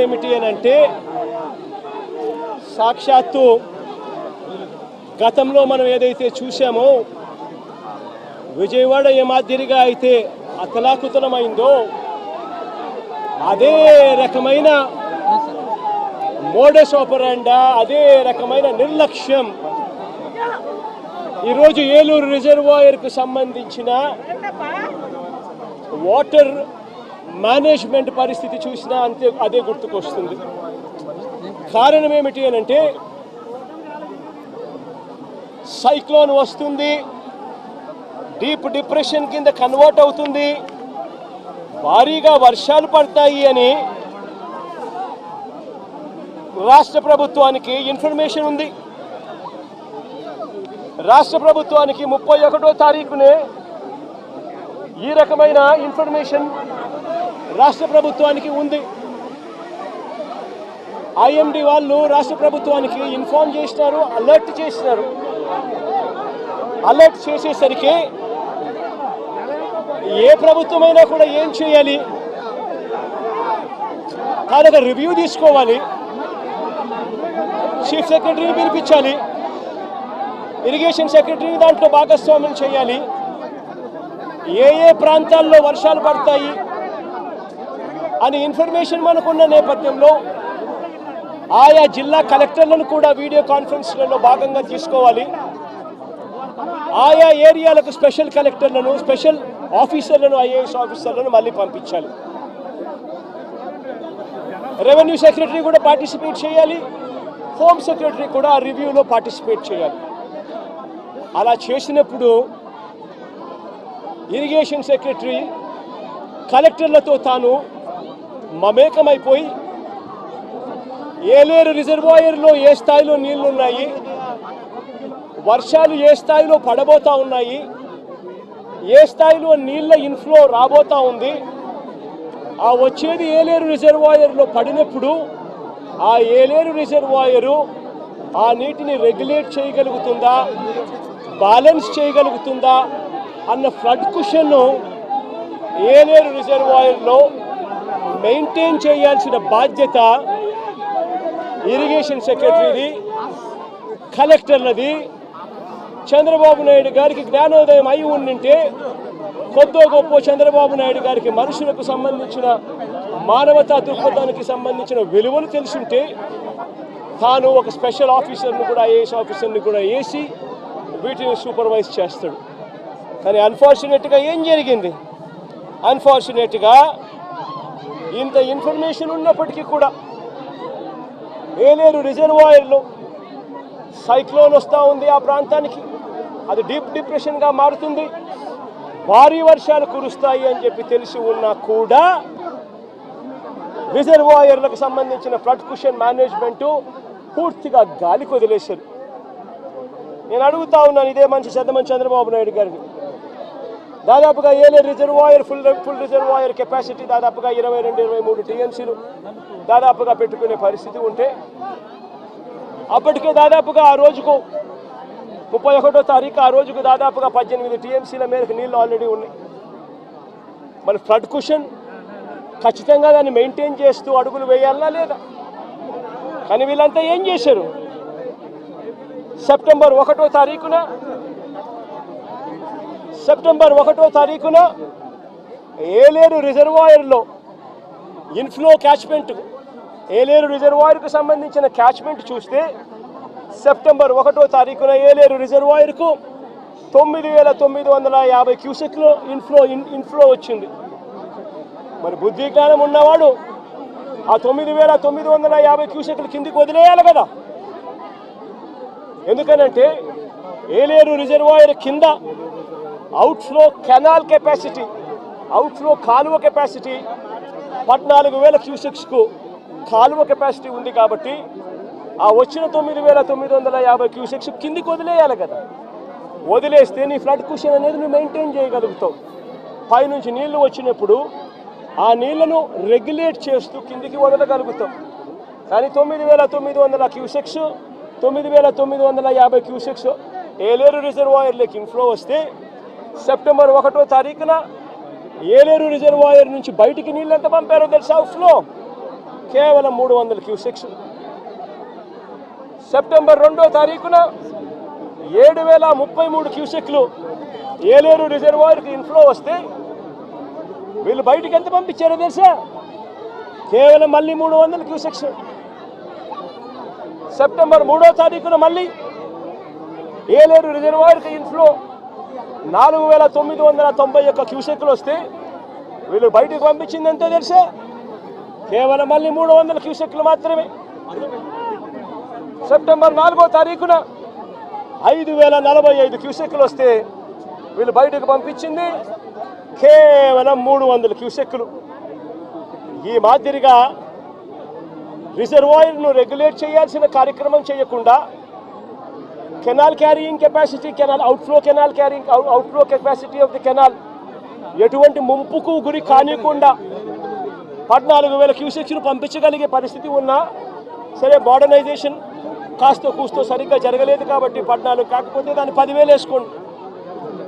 ఏమిటి అని అంటే సాక్షాత్తు గతంలో మనం ఏదైతే చూసామో విజయవాడ ఏ మాదిరిగా అయితే అతలాకుతలమైందో అదే రకమైన మోడస్ ఆపరాండా అదే రకమైన నిర్లక్ష్యం. ఈరోజు ఏలూరు రిజర్వాయర్కు సంబంధించిన వాటర్ మేనేజ్మెంట్ పరిస్థితి చూసినా అంతే అదే గుర్తుకొస్తుంది. కారణం ఏమిటి అని అంటే సైక్లోన్ వస్తుంది డీప్ డిప్రెషన్ కింద కన్వర్ట్ అవుతుంది భారీగా వర్షాలు పడతాయి అని రాష్ట్ర ప్రభుత్వానికి ఇన్ఫర్మేషన్ ఉంది. రాష్ట్ర ప్రభుత్వానికి ముప్పై ఒకటో తారీఖునే ఈ రకమైన ఇన్ఫర్మేషన్ రాష్ట్ర ప్రభుత్వానికి ఉంది. ఐఎండి వాళ్ళు రాష్ట్ర ప్రభుత్వానికి ఇన్ఫార్మ్ చేసినారు అలర్ట్ చేసినారు. అలర్ట్ చేసేసరికి ఏ ప్రభుత్వమైనా కూడా ఏం చేయాలి? తాను రివ్యూ తీసుకోవాలి. చీఫ్ సెక్రటరీని పిలిపించాలి. ఇరిగేషన్ సెక్రటరీని దాంట్లో భాగస్వామ్యం చేయాలి. ఏ ఏ ప్రాంతాల్లో వర్షాలు పడతాయి? అని ఇన్ఫర్మేషన్ మనకున్న నేపథ్యంలో ఆయా జిల్లా కలెక్టర్లను కూడా వీడియో కాన్ఫరెన్స్లలో భాగంగా తీసుకోవాలి. ఆయా ఏరియాలకు స్పెషల్ కలెక్టర్లను స్పెషల్ ఆఫీసర్లను ఐఏఎస్ ఆఫీసర్లను మళ్ళీ పంపించాలి. రెవెన్యూ సెక్రటరీ కూడా పార్టిసిపేట్ చేయాలి. హోమ్ సెక్రటరీ కూడా ఆ రివ్యూలో పార్టిసిపేట్ చేయాలి. అలా చేసినప్పుడు ఇరిగేషన్ సెక్రటరీ కలెక్టర్లతో తాను మమేకమైపోయి ఏలేరు రిజర్వాయర్లో ఏ స్థాయిలో నీళ్ళున్నాయి వర్షాలు ఏ స్థాయిలో పడబోతా ఉన్నాయి ఏ స్థాయిలో నీళ్ళ ఇన్ఫ్లో రాబోతా ఉంది ఆ వచ్చేది ఏలేరు రిజర్వాయర్లో పడినప్పుడు ఆ ఏలేరు రిజర్వాయరు ఆ నీటిని రెగ్యులేట్ చేయగలుగుతుందా బ్యాలెన్స్ చేయగలుగుతుందా అన్న ఫ్లడ్ కుషన్ను ఏలేరు రిజర్వాయర్లో మెయింటైన్ చేయాల్సిన బాధ్యత ఇరిగేషన్ సెక్రటరీది కలెక్టర్లది. చంద్రబాబు నాయుడు గారికి జ్ఞానోదయం అయి ఉండింటే కొద్దో గొప్ప చంద్రబాబు నాయుడు గారికి మనుషులకు సంబంధించిన మానవతా దృక్పథానికి సంబంధించిన విలువలు తెలుసుంటే తాను ఒక స్పెషల్ ఆఫీసర్ని కూడా ఐఏఎస్ ఆఫీసర్ని కూడా వేసి వీటిని సూపర్వైజ్ చేస్తాడు. కానీ అన్ఫార్చునేట్గా ఏం జరిగింది? అన్ఫార్చునేట్గా ఇంత ఇన్ఫర్మేషన్ ఉన్నప్పటికీ కూడా ఏలేరు రిజర్వాయర్లో సైక్లోన్ వస్తూ ఉంది ఆ ప్రాంతానికి. అది డీప్ డిప్రెషన్గా మారుతుంది. భారీ వర్షాలు కురుస్తాయి అని చెప్పి తెలిసి ఉన్నా కూడా రిజర్వాయర్లకు సంబంధించిన ఫ్లడ్ కుషన్ మేనేజ్మెంటు పూర్తిగా గాలికి వదిలేశారు. నేను అడుగుతా ఉన్నాను ఇదే మంచి చంద్రమని చంద్రబాబు నాయుడు గారిని. దాదాపుగా ఏలే reservoir full full reservoir capacity దాదాపుగా ఇరవై రెండు ఇరవై మూడు టీఎంసీలు దాదాపుగా పెట్టుకునే పరిస్థితి ఉంటే అప్పటికే దాదాపుగా ఆ రోజుకు ముప్పై ఒకటో తారీఖు ఆ రోజుకు దాదాపుగా పద్దెనిమిది టీఎంసీల మేరకు నీళ్ళు ఆల్రెడీ ఉన్నాయి. మరి ఫ్లడ్ కుషన్ ఖచ్చితంగా దాన్ని మెయింటైన్ చేస్తూ అడుగులు వేయాలా లేదా? కానీ వీళ్ళంతా ఏం చేశారు? సెప్టెంబర్ ఒకటో తారీఖున సెప్టెంబర్ ఒకటో తారీఖున ఏలేరు రిజర్వాయర్లో ఇన్ఫ్లో క్యాచ్మెంట్ ఏలేరు రిజర్వాయర్కు సంబంధించిన క్యాచ్మెంట్ చూస్తే సెప్టెంబర్ ఒకటో తారీఖున ఏలేరు రిజర్వాయర్కు తొమ్మిది వేల తొమ్మిది వందల యాభై క్యూసెక్లో ఇన్ఫ్లో ఇన్ ఇన్ఫ్లో వచ్చింది. మరి బుద్ధి జ్ఞానం ఉన్నవాడు ఆ తొమ్మిది వేల తొమ్మిది వందల యాభై క్యూసెక్లు కిందికి వదిలేయాలి కదా. ఎందుకనంటే ఏలేరు రిజర్వాయర్ కింద అవుట్ఫ్లో కెనాల్ కెపాసిటీ అవుట్ఫ్లో కాలువ కెపాసిటీ పద్నాలుగు వేల క్యూసెక్స్కు కాలువ కెపాసిటీ ఉంది కాబట్టి ఆ వచ్చిన తొమ్మిది వేల తొమ్మిది వందల యాభై క్యూసెక్స్ కిందికి వదిలేయాలి కదా. వదిలేస్తే నీ ఫ్లడ్ కుషన్ అనేది నువ్వు మెయింటైన్ చేయగలుగుతావు. పైనుంచి నీళ్ళు వచ్చినప్పుడు ఆ నీళ్ళను రెగ్యులేట్ చేస్తూ కిందికి వదలగలుగుతాం. కానీ తొమ్మిది వేల తొమ్మిది వందల క్యూసెక్స్ తొమ్మిది వేల తొమ్మిది వందల యాభై క్యూసెక్స్ ఏలేరు రిజర్వాయర్లోకి ఇన్ఫ్లో వస్తే సెప్టెంబర్ ఒకటో తారీఖున ఏలేరు రిజర్వాయర్ నుంచి బయటికి నీళ్ళు ఎంత పంపారో తెలుసా? ఫ్లో. కేవలం మూడు వందల క్యూసెక్స్. సెప్టెంబర్ రెండో తారీఖున ఏడు వేల ముప్పై మూడు క్యూసెక్లు ఏలేరు రిజర్వాయర్కి ఇన్ఫ్లో వస్తే వీళ్ళు బయటికి ఎంత పంపించారో తెలుసా? కేవలం మళ్ళీ మూడు వందల క్యూసెక్స్. సెప్టెంబర్ మూడో తారీఖున మళ్ళీ ఏలేరు రిజర్వాయర్కి ఇన్ఫ్లో నాలుగు వేల తొమ్మిది వందల తొంభై ఒక్క క్యూసెక్లు వస్తే వీళ్ళు బయటకు పంపించింది ఎంతో తెలుసా? కేవలం మళ్ళీ మూడు వందల క్యూసెక్లు మాత్రమే. సెప్టెంబర్ నాలుగో తారీఖున ఐదు వేల నలభై ఐదు క్యూసెక్లు వస్తే వీళ్ళు బయటకు పంపించింది కేవలం మూడు వందల క్యూసెక్లు. ఈ మాదిరిగా రిజర్వాయర్ను రెగ్యులేట్ చేయాల్సిన కార్యక్రమం చేయకుండా canal carrying capacity canal outflow canal carrying outflow capacity of the canal ఎటువంటి ముంపుకు గురి కానికుండా పద్నాలుగు వేల క్యూసెక్స్ను పంపించగలిగే పరిస్థితి ఉన్నా సరే మోడర్నైజేషన్ కాస్త కూస్తో సరిగ్గా జరగలేదు కాబట్టి పద్నాలుగు కాకపోతే దాన్ని పదివేలు వేసుకోండి.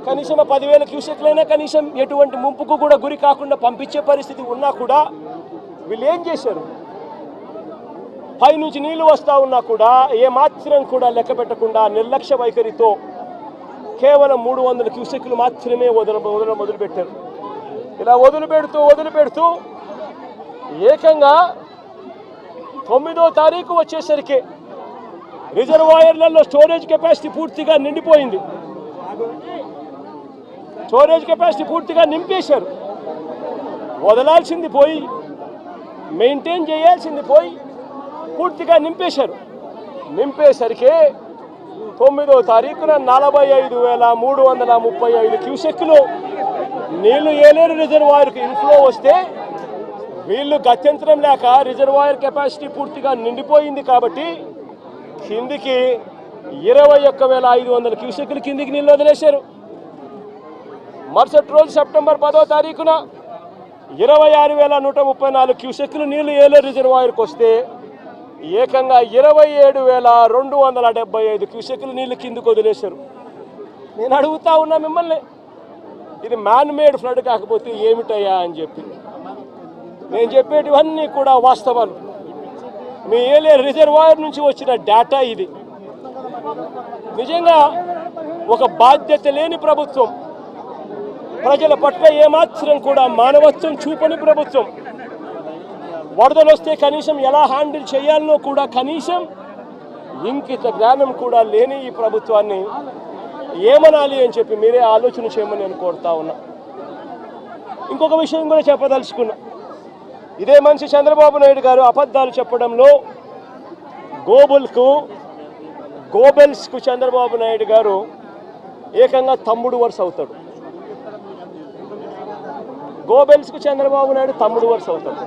కనీసం ఆ పదివేల క్యూసెక్లైనా కనీసం ఎటువంటి ముంపుకు కూడా గురి కాకుండా పంపించే పరిస్థితి ఉన్నా కూడా వీళ్ళు ఏం చేశారు? పైనుంచి నీళ్ళు వస్తూ ఉన్నా కూడా ఏమాత్రం కూడా లెక్క పెట్టకుండా నిర్లక్ష్య వైఖరితో కేవలం మూడు వందల క్యూసెక్లు మాత్రమే వదల వదల మొదలుపెట్టారు ఇలా వదిలిపెడుతూ వదిలిపెడుతూ ఏకంగా తొమ్మిదో తారీఖు వచ్చేసరికి రిజర్వాయర్లలో స్టోరేజ్ కెపాసిటీ పూర్తిగా నిండిపోయింది. స్టోరేజ్ కెపాసిటీ పూర్తిగా నింపేశారు. వదలాల్సింది పోయి మెయింటైన్ చేయాల్సింది పోయి పూర్తిగా నింపేశారు. నింపేసరికి తొమ్మిదో తారీఖున నలభై ఐదు వేల మూడు వందల ముప్పై ఐదు క్యూసెక్లు నీళ్ళు ఏలేరు రిజర్వాయర్కి ఇన్ఫ్లో వస్తే వీళ్ళు గత్యంతరం లేక రిజర్వాయర్ కెపాసిటీ పూర్తిగా నిండిపోయింది కాబట్టి కిందికి ఇరవై ఒక్క వేల ఐదు వందల క్యూసెక్లు కిందికి నీళ్ళు వదిలేశారు. మరుసటి రోజు సెప్టెంబర్ పదో తారీఖున ఇరవై ఆరు వేల నూట ముప్పై నాలుగు క్యూసెక్లు నీళ్ళు ఏలేరు రిజర్వాయర్కి వస్తే ఏకంగా ఇరవై ఏడు వేల రెండు వందల డెబ్బై ఐదు క్యూసెక్లు నీళ్ళు కిందికి వదిలేశారు. నేను అడుగుతా ఉన్నా మిమ్మల్ని ఇది మ్యాన్ మేడ్ ఫ్లడ్ కాకపోతే ఏమిటయ్యా అని చెప్పి. నేను చెప్పేటివన్నీ కూడా వాస్తవాలు. మీ ఏలే రిజర్వాయర్ నుంచి వచ్చిన డేటా ఇది. నిజంగా ఒక బాధ్యత లేని ప్రభుత్వం. ప్రజల పట్ల ఏమాత్రం కూడా మానవత్వం చూపని ప్రభుత్వం. వరదలు వస్తే కనీసం ఎలా హ్యాండిల్ చేయాలనో కూడా కనీసం ఇంకిత జ్ఞానం కూడా లేని ఈ ప్రభుత్వాన్ని ఏమనాలి అని చెప్పి మీరే ఆలోచన చేయమని నేను కోరుతా ఉన్నా. ఇంకొక విషయం కూడా చెప్పదలుచుకున్నా. ఇదే మనిషి చంద్రబాబు నాయుడు గారు అబద్ధాలు చెప్పడంలో గోబుల్కు గోబెల్స్కు చంద్రబాబు నాయుడు గారు ఏకంగా తమ్ముడు వరుస అవుతాడు. గోబెల్స్కు చంద్రబాబు నాయుడు తమ్ముడు వరుస అవుతాడు.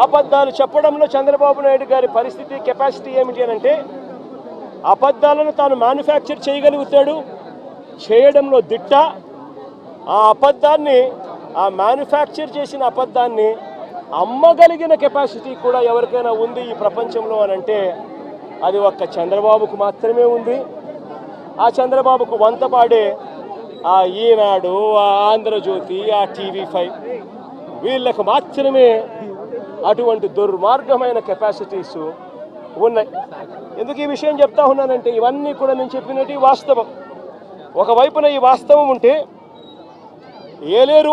అబద్ధాలు చెప్పడంలో చంద్రబాబు నాయుడు గారి పరిస్థితి కెపాసిటీ ఏమిటి అని అంటే అబద్ధాలను తాను మ్యానుఫ్యాక్చర్ చేయగలుగుతాడు చేయడంలో దిట్ట ఆ అబద్ధాన్ని ఆ మ్యానుఫ్యాక్చర్ చేసిన అబద్ధాన్ని అమ్మగలిగిన కెపాసిటీ కూడా ఎవరికైనా ఉంది ఈ ప్రపంచంలో అని అంటే అది ఒక్క చంద్రబాబుకు మాత్రమే ఉంది. ఆ చంద్రబాబుకు వంతపాడే ఆ ఈనాడు ఆ ఆంధ్రజ్యోతి ఆ టీవీ ఫైవ్ వీళ్ళకు మాత్రమే అటువంటి దుర్మార్గమైన కెపాసిటీస్ ఉన్నాయి. ఎందుకు ఈ విషయం చెప్తా ఉన్నానంటే ఇవన్నీ కూడా నేను చెప్పినట్టు వాస్తవం. ఒకవైపున ఈ వాస్తవం ఉంటే ఏలేరు